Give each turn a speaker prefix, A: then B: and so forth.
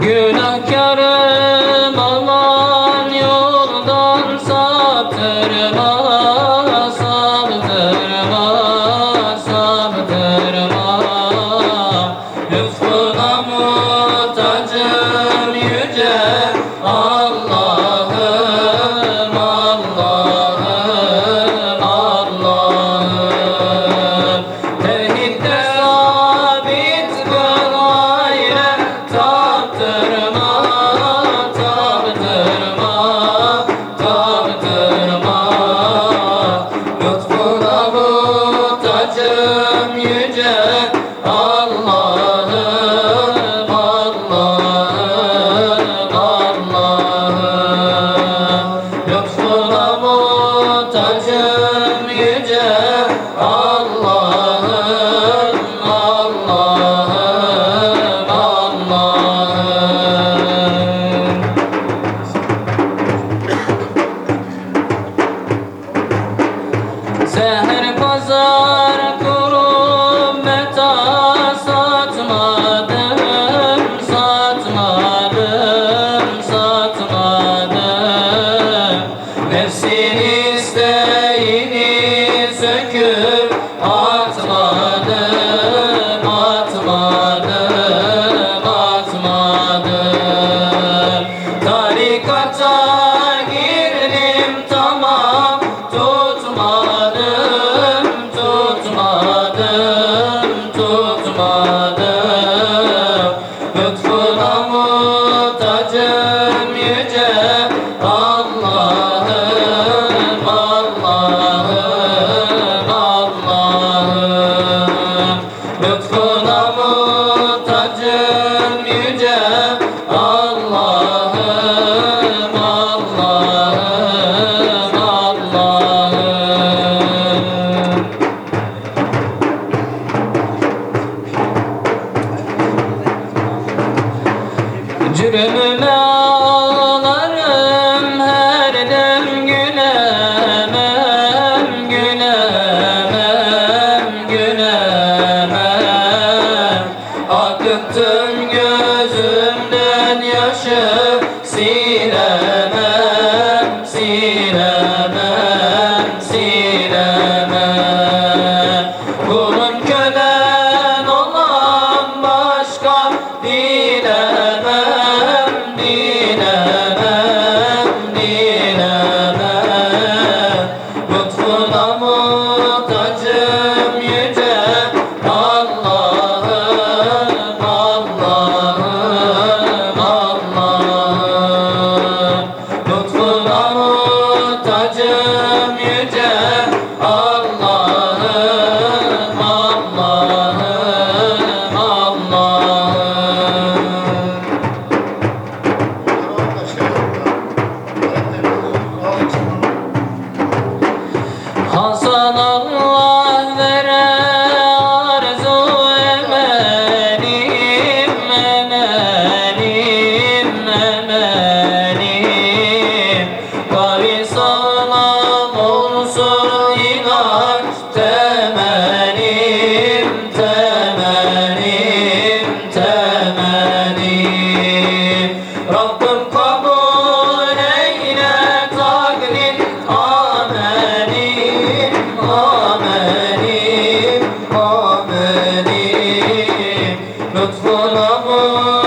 A: günahkarım Hacım yüce Allah'ım Allah'ım Allah'ım. Yüreğime ağlarım her dem gülemem Gülemem, gülemem. Akıttın gözümden yaşı Silemem, silemem, silemem Bunun kölen olan başka değil Namah Notre lama